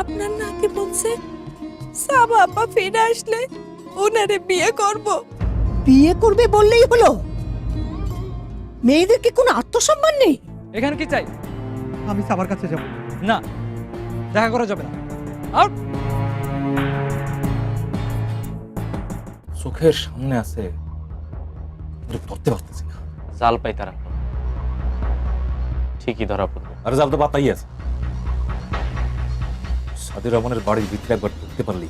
আপনার নাকি বলছে সাবা আপা ফিরে আসলে ওনারে বিয়ে করব। বিয়ে করবে বললেই হলো? মেয়েদের কি কোনো আত্মসম্মান নেই? এখানে কি চাই? আমি সাবার কাছে যাব। না দেখা করা যাবে না। আউট চোখের সামনে আছে কিন্তু ধরতে পারতেছি না। জাল পাই তারা ঠিকই ধরা পড়বে আরে জাল তো বাতাই আছে সাদির রহমানের বাড়ির ভিতরে একবার ঢুকতে পারলি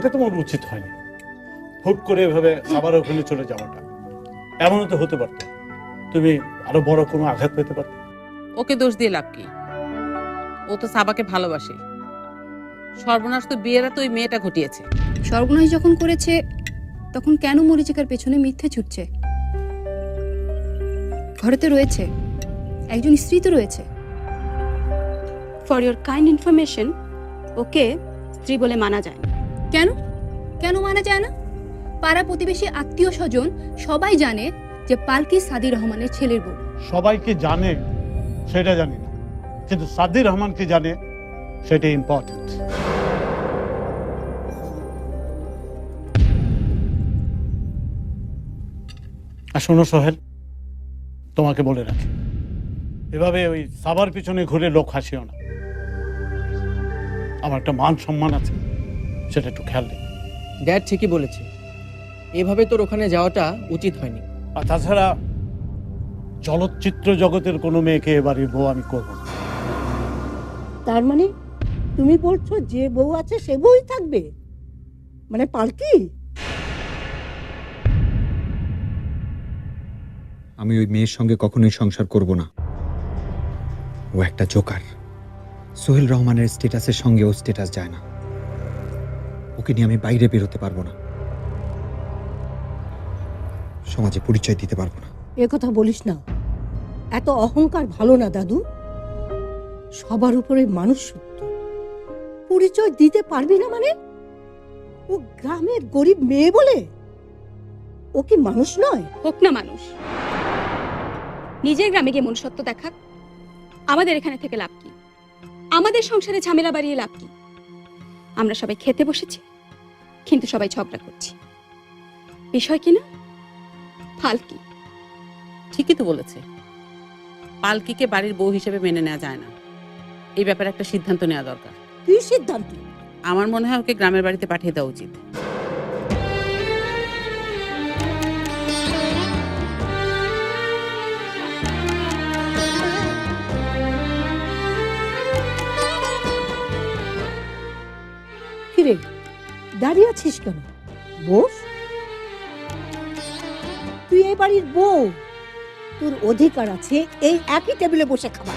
এটা তোমার উচিত হয়নি। হুট করে এভাবে আবার ওখানে চলে যাওয়াটা। এমনও তো হতে পারতো। তুমি আরও বড় কোনো আঘাত পেতে পারতে? ওকে দোষ দিয়ে লাভ কি? ও তো সাবাকে ভালোবাসে। সর্বনাশ তো বিয়েরা তো ওই মেয়েটা ঘটিয়েছে। সর্বনাশ যখন করেছে তখন কেন মরিচিকার পেছনে মিথ্যে ছুটছে? ঘরে তো রয়েছে। একজন স্ত্রী তো রয়েছে। For your kind information okay স্ত্রী বলে মানা যায় না কেন? কেন মানা যায় না? পাড়া প্রতিবেশী আত্মীয় স্বজন সবাই জানে যে পালকি সাদি রহমানের ছেলের বউ। সবাইকে জানে? সেটা জানি না। কিন্তু সাদ্দির রহমানকে জানে? সেটা ইম্পর্টেন্ট আর শোনো সোহেল, তোমাকে বলে রাখি, এভাবে ওই সাবার পিছনে ঘুরে লোক হাসিও না। আমার একটা মান সম্মান আছে। সেটা একটু খেয়াল নেই ড্যাড ঠিকই বলেছে। এভাবে তোর ওখানে যাওয়াটা উচিত হয়নি। আর তাছাড়া চলচ্চিত্র জগতের কোনো মেয়েকে এবারে বউ আমি করব না। তার মানে তুমি বলছো যে বউ আছে সে বউই থাকবে? মানে পালকি? আমি ওই মেয়ের সঙ্গে কখনোই সংসার করব না। ও একটা জোকার। সোহেল রহমানের স্ট্যাটাসের সঙ্গে ও স্ট্যাটাস যায় না। ওকে নিয়ে আমি বাইরে বেরোতে পারব না। সমাজে পরিচয় দিতে পারব না। এ কথা বলিস না। এত অহংকার ভালো না দাদু। সবার উপরে মানুষ সত্য পরিচয় দিতে পারবি না মানে? ও গ্রামের গরিব মেয়ে বলে? ও কি মানুষ নয়? হোক না মানুষ। নিজের গ্রামে গিয়ে মনুষ্যত্ব দেখাক। আমাদের এখানে থেকে লাভ কি? আমাদের সংসারে ঝামেলা বাড়িয়ে লাভ কি? আমরা সবাই খেতে বসেছি কিন্তু সবাই ঝগড়া করছি। বিষয় কি না? ফালকি ঠিকই তো বলেছে। পালকিকে বাড়ির বউ হিসেবে মেনে নেওয়া যায় না। এই ব্যাপারে একটা সিদ্ধান্ত নেওয়া দরকার। কি সিদ্ধান্ত? আমার মনে হয় ওকে গ্রামের বাড়িতে পাঠিয়ে দেওয়া উচিত। দাঁড়িয়ে আছিস কেন? বস। তুই এই বাড়ির বউ। তোর অধিকার আছে এই একই টেবিলে বসে খাবার।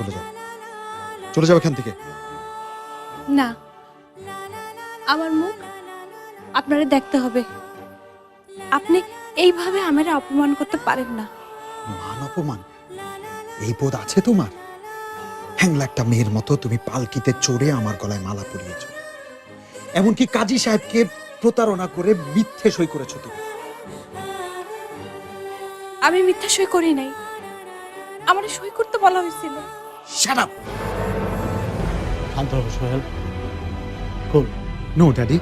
চলে যাও। চলে যাও এখান থেকে। না আমার মুখ আপনারা দেখতে হবে। আপনি এইভাবে আমার অপমান করতে পারেন না। মান অপমান? এই বোধ আছে তোমার? হ্যাংলা একটা মেয়ের মতো তুমি পালকিতে চড়ে আমার গলায় মালা পরিয়েছ। এমনকি কাজী সাহেবকে প্রতারণা করে মিথ্যে সই করেছ তুমি। আমি মিথ্যা সই করি নাই। আমার সই করতে বলা হয়েছিল। শাট আপ শান্ত হবে সোহেল। কুল নো ড্যাডি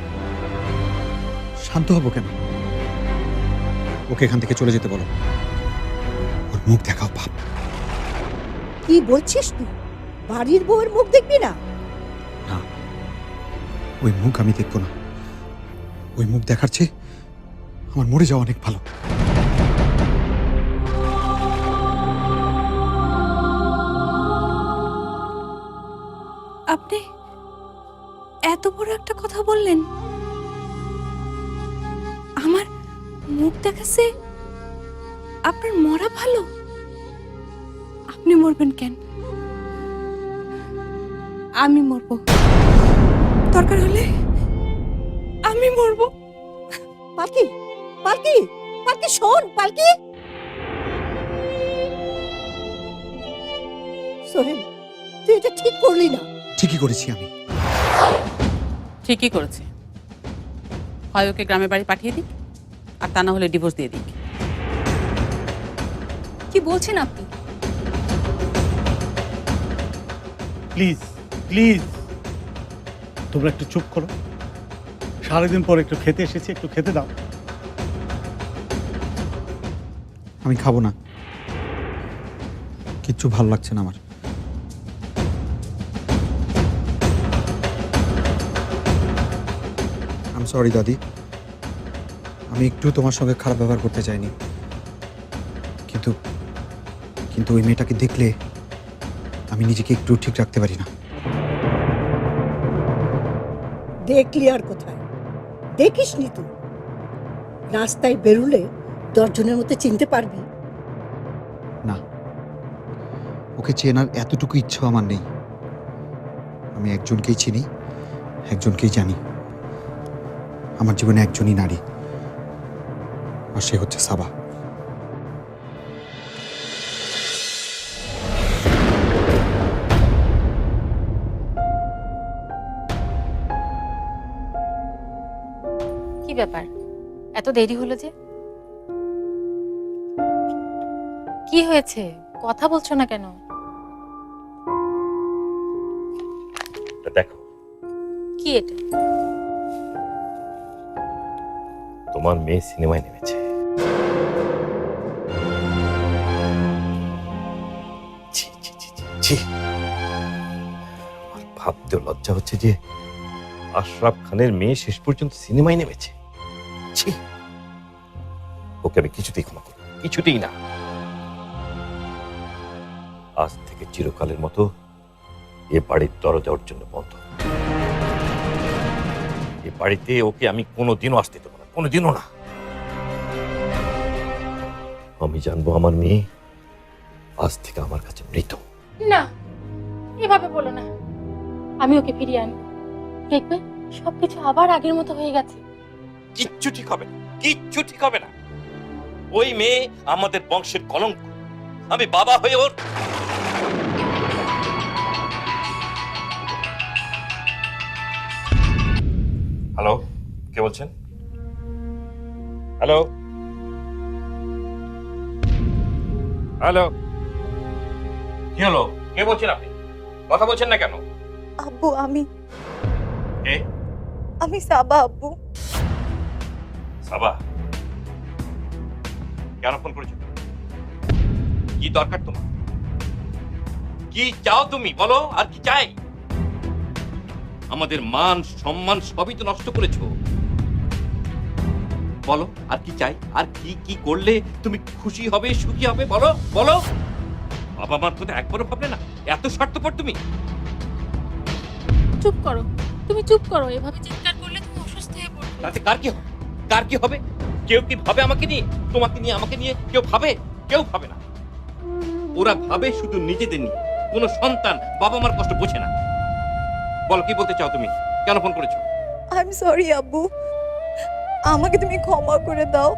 শান্ত হব কেন? ওকে এখান থেকে চলে যেতে বলো। ওর মুখ দেখাও বাপ। কি বলছিস তুই? বাড়ির বউয়ের মুখ দেখবি না? না। ওই মুখ আমি দেখব না। ওই মুখ দেখার চেয়ে আমার মরে যাওয়া অনেক ভালো। বললেন? আমার মুখ দেখাচ্ছে আপনার মরা ভালো। আপনি মরবেন কেন? আমি মরবো। দরকার হলে আমি মরবো। পালকি পালকি পালকি শোন পালকি। সোহেল তুই এটা ঠিক করলি না। ঠিকই করেছি আমি। ঠিকই করেছে। হয় ওকে গ্রামের বাড়ি পাঠিয়ে দিক আর তা না হলে ডিভোর্স দিয়ে দিক। কি বলছেন আপনি? Please please. তোমরা একটু চুপ করো। সারাদিন পর একটু খেতে এসেছি একটু খেতে দাও। আমি খাব না। কিচ্ছু ভালো লাগছে না আমার। সরি দাদি। আমি একটু তোমার সঙ্গে খারাপ ব্যবহার করতে চাইনি। কিন্তু কিন্তু ওই মেয়েটাকে দেখলে আমি নিজেকে একটু ঠিক রাখতে পারি না। দেখলি আর কোথায়? দেখিস নি তুই রাস্তায় বেরুলে দশজনের মধ্যে চিনতে পারবি। না। ওকে চেনার এতটুকু ইচ্ছা আমার নেই। আমি একজনকেই চিনি একজনকেই জানি। আমার জীবনে একজনই নারী। আর সে হচ্ছে সাবা। কি ব্যাপার? এত দেরি হলো যে? কি হয়েছে? কথা বলছো না কেন? দেখো। কি এটা? তোমার মেয়ে সিনেমায় নেমেছে। ভাবতেও লজ্জা হচ্ছে যে আশরাফ খানের মেয়ে শেষ পর্যন্ত সিনেমায় নেমেছে ওকে আমি কিছুতেই ক্ষমা করব না, কিছুতেই না। আজ থেকে চিরকালের মতো এ বাড়ির দরজা ওর জন্য বন্ধ। এ বাড়িতে ওকে আমি কোনোদিনও আসতে দেবো কোনোদিনও না। আমি জানব আমার মেয়ে আজ থেকে আমার কাছে মৃত। না এভাবে বলো না। আমি ওকে ফিরিয়ে আনব। দেখবে সবকিছু আবার আগের মতো হয়ে গেছে। কিচ্ছু ঠিক হবে না কিচ্ছু ঠিক হবে না। ওই মেয়ে আমাদের বংশের কলঙ্ক। আমি বাবা হয়ে ওর হ্যালো কে বলছেন? হ্যালো হ্যালো কি হলো? কে বলছেন আপনি? কথা বলছেন না কেন? আব্বু আমি কে? আমি সাবা আব্বু। সাবা? কেন ফোন করেছ কি দরকার তোমার? কি চাও তুমি? বলো আর কি চাই? আমাদের মান সম্মান সবই তো নষ্ট করেছ। বলো আর কি চাই আর কি কি করলে তুমি খুশি হবে সুখী হবে বলো বলো। বাবা মার কথা একবারও ভাবলে না এত স্বার্থপর তুমি। চুপ করো তুমি চুপ করো এভাবে চিৎকার করলে তুমি অসুস্থ হয়ে পড়বে। তাতে কার কি হবে? কার কি হবে? কেউ কি ভাবে আমাকে নিয়ে? তোমাকে নিয়ে আমাকে নিয়ে কেউ ভাবে? কেউ ভাবে না। ওরা ভাবে শুধু নিজেদের নিয়ে। কোনো সন্তান বাবা মার কষ্ট বোঝে না। বলো কি বলতে চাও তুমি? কেন ফোন করেছ? আই এম সরি আব্বু। আমাকে তুমি ক্ষমা করে দাও।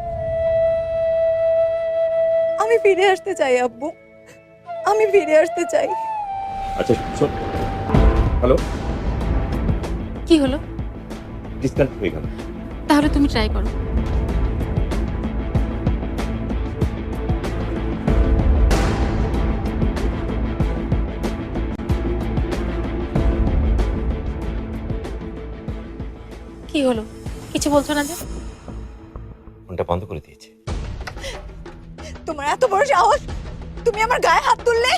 আমি ফিরে আসতে চাই আব্বু। আমি ফিরে আসতে চাই। আচ্ছা শোন। হ্যালো কি হলো? ডিসকানেক্ট হয়ে গেল। তাহলে তুমি ট্রাই করো। কি হলো? কিছু বলছো না যে? ফোনটা বন্ধ করে দিয়েছে। তোমার এত বড় সাহস? তুমি আমার গায়ে হাত তুললে?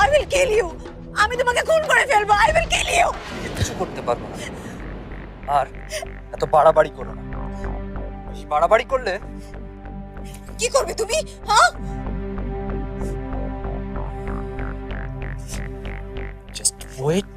আই উইল কিল ইউ আমি তোমাকে খুন করে ফেলব! আই উইল কিল ইউ কিছু করতে পারব না। আর এত বাড়াবাড়ি করো না। বেশি বাড়াবাড়ি করলে কি করবে তুমি হ্যাঁ? জাস্ট ওয়েট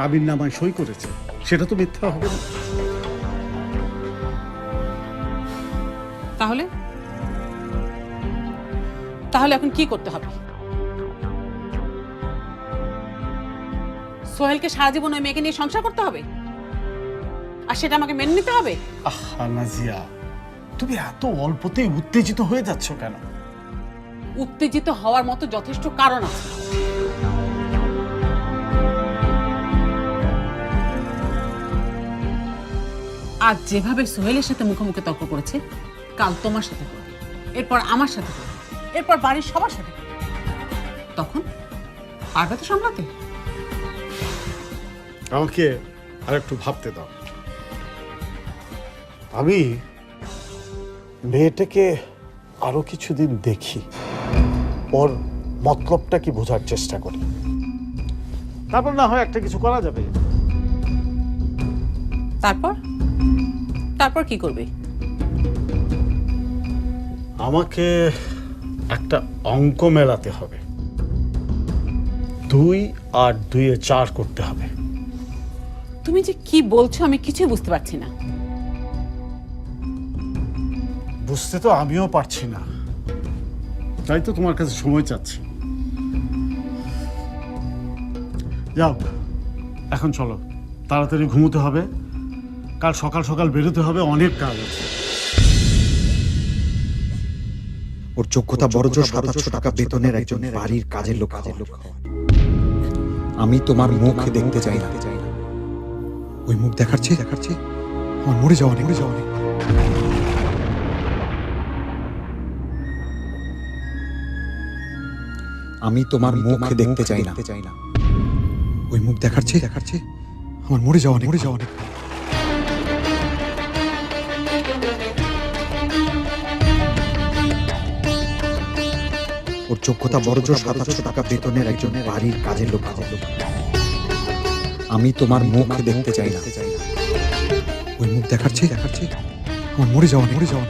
কাবির নামায় সই করেছে। সেটা তো মিথ্যা হবে না। তাহলে? তাহলে এখন কি করতে হবে? সোহেলকে সারা জীবন ওই মেয়েকে নিয়ে সংসার করতে হবে? আর সেটা আমাকে মেনে নিতে হবে? আহা নাজিয়া তুমি এত অল্পতেই উত্তেজিত হয়ে যাচ্ছ কেন? উত্তেজিত হওয়ার মতো যথেষ্ট কারণ আছে। আজ যেভাবে সোহেলের সাথে মুখোমুখি তর্ক করেছে কাল তোমার সাথে করবে। এরপর আমার সাথে করবে। এরপর বাড়ির সবার সাথে করবে। তখন পারবে তো সামলাতে? আমাকে আর একটু ভাবতে দাও। আমি মেয়েটাকে আরও কিছুদিন দেখি। ওর মতলবটা কি বোঝার চেষ্টা করি? তারপর না হয় একটা কিছু করা যাবে। তারপর? তারপর কি করবে? আমাকে একটা অঙ্ক মেলাতে হবে। দুই আর দুইয়ে চার করতে হবে। তুমি যে কি বলছো আমি কিছুই বুঝতে পারছি না। বুঝতে তো আমিও পারছি না। তাই তো তোমার কাছে সময় চাচ্ছি। যাও এখন চলো। তাড়াতাড়ি ঘুমোতে হবে। কাল সকাল সকাল বেরোতে হবে অনেক কাজ আছে। ওর যোগ্যতা বড় জোর সাতাশশো টাকা বেতনের একজন বাড়ির কাজের লোক কাজের লোক আমি তোমার মুখ দেখতে চাই না। ওই মুখ দেখাচ্ছি দেখাচ্ছি আমার মরে যাওয়া নেই মরে যাওয়া নেই আমি তোমার মুখ দেখতে চাই না। চাই না। ওই মুখ দেখাচ্ছি দেখাচ্ছি আমার মরে যাওয়া নেই মরে যাওয়া নেই ওর যোগ্যতা বড় জোর সাতাশশো টাকা বেতনের একজন বাড়ির কাজের লোক। আমি তোমার মুখ দেখতে চাই না। ওই মুখ দেখাচ্ছি দেখাচ্ছে আমার মরে যাওয়া মরে যাওয়া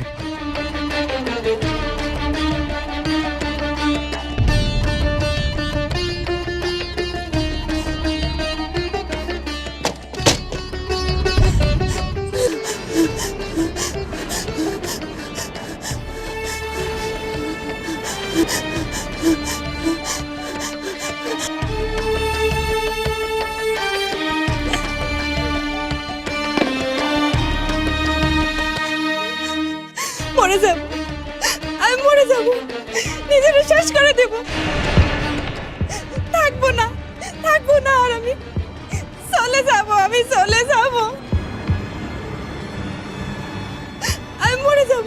থাকব আমি চলে যাব, আমি চলে যাব। আমি মরে যাব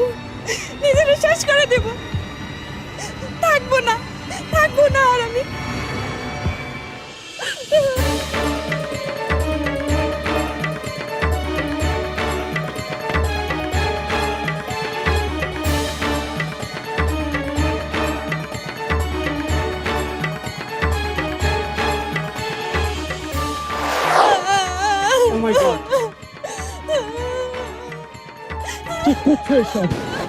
নিজের শেষ করে দেব। থাকব না থাকব না আর আমি। ও মাই গড কি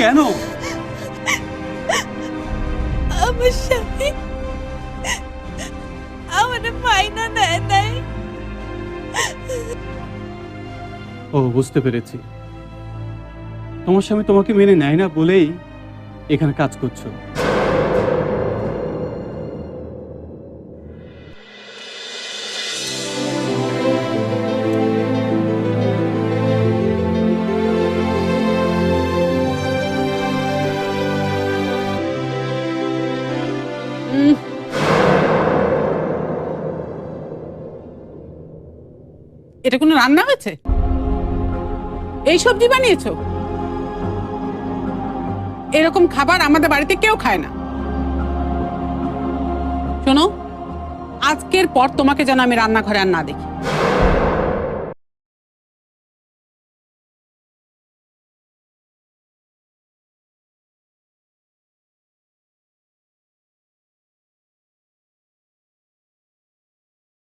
কেন? আমার স্বামী আমার মাইনা নেয় নাই। ও বুঝতে পেরেছি। তোমার স্বামী তোমাকে মেনে নেয় না বলেই এখানে কাজ করছ। এটা কোনো রান্না হয়েছে? এই সবজি বানিয়েছো? এরকম খাবার আমাদের বাড়িতে কেউ খায় না। শোনো, আজকের পর তোমাকে যেন আমি রান্নাঘরে আর না দেখি।